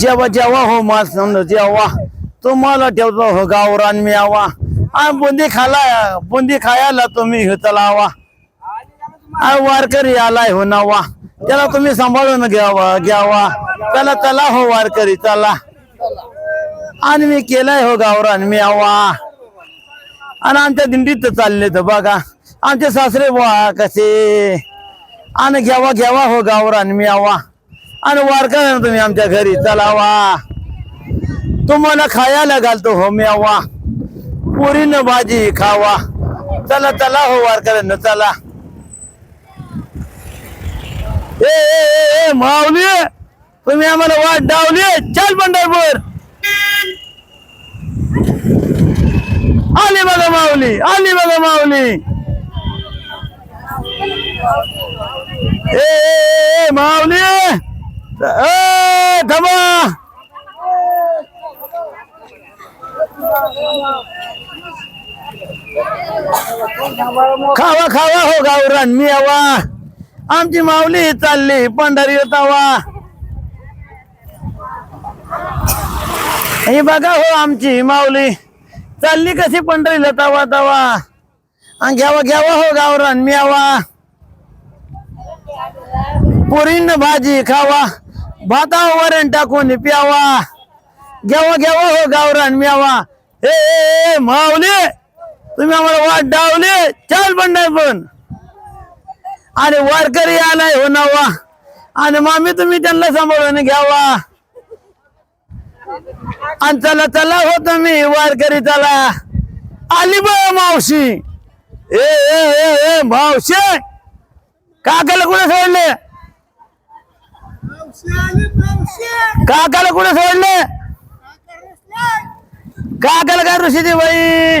जेव्हा जेव्हा हो मा समजा जेव्हा तुम्हाला ठेवतो हो गावरान मी आवा आ बुंदी खाला बुंदी खायला तुम्ही हे चलावा आ वारकरी आलाय हो नावा. त्याला तुम्ही सांभाळून घ्यावा घ्यावा. त्याला चला हो वारकरी चला. आणि मी केलाय हो गावरान मी आवा आणि आमच्या दिंडीत चालले तर बघा. आमचे सासरे बुवा कसे. आणि घ्यावा घ्यावा हो गावरान मी आवा आणि वारकऱ्या तुम्ही आमच्या घरी. चलावा तुम्हाला खायला घालतो हो मी आवा पुरीनं भाजी खावा. चला चला हो वारकऱ्यांना चला. ए, ए, ए, ए माऊली तुम्ही आम्हाला वाट डावली. चल पंढरपूर. आली बघा माऊली आली बघा माऊली. ए, ए, ए माऊली. ए खावा खावा हो गावरान मी यावा. आमची माऊली चालली पंढरी तवा हे बघा हो आमची माऊली. चालली कशी पंढरीला तवा तवा. आणि घ्यावा घ्यावा हो गावरान मी यावा. पुरीन भाजी खावा. भाता वरण टाकून प्यावा. घ्यावा घ्यावा हो गावरान म्यावा. ए, मावले तुम्ही आम्हाला वाट डावले. चाल पण नाही पण. आणि वारकरी आलाय हो नावा. आणि मामी तुम्ही त्यांना सांभाळून घ्यावा. आणि चला चला हो तुम्ही वारकरी चला. आली बा मावशी. ए ए ए ए मावशी. काकाला कुठे सोडले? काकाला कुठे सोडले? काकाला काय ऋषीची बाई?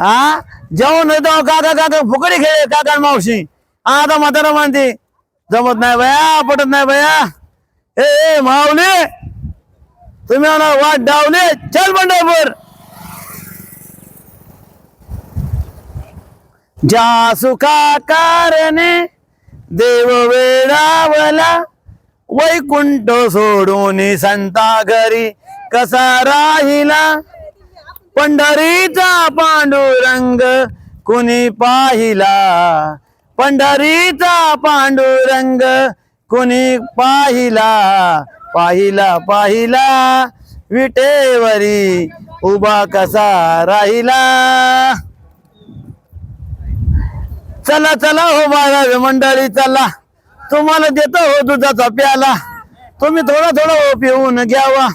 हा जेवण होतो काका काका फुकडी खेळ काका आणि मावशी. हा, आता म्हातारा मानते. जमत नाही बया पटत नाही बया. ए ए माऊली. तुम्ही आम्हाला वाट डावले. चल पंढरपूर. ज्या सुखा कारणे देव वेळावला वैकुंठ सोडून संता घरी कसा राहिला? पंढरीचा पांडुरंग कुणी पाहिला? पंढरीचा पांडुरंग कुणी पाहिला? पाहिला पाहिला. विटेवरी उभा कसा राहिला? चला चला हो महाराज मंडळी चला. तुम्हाला देतो हो दुधाचा प्याला. तुम्ही थोडा थोडा हो पिऊन घ्यावा.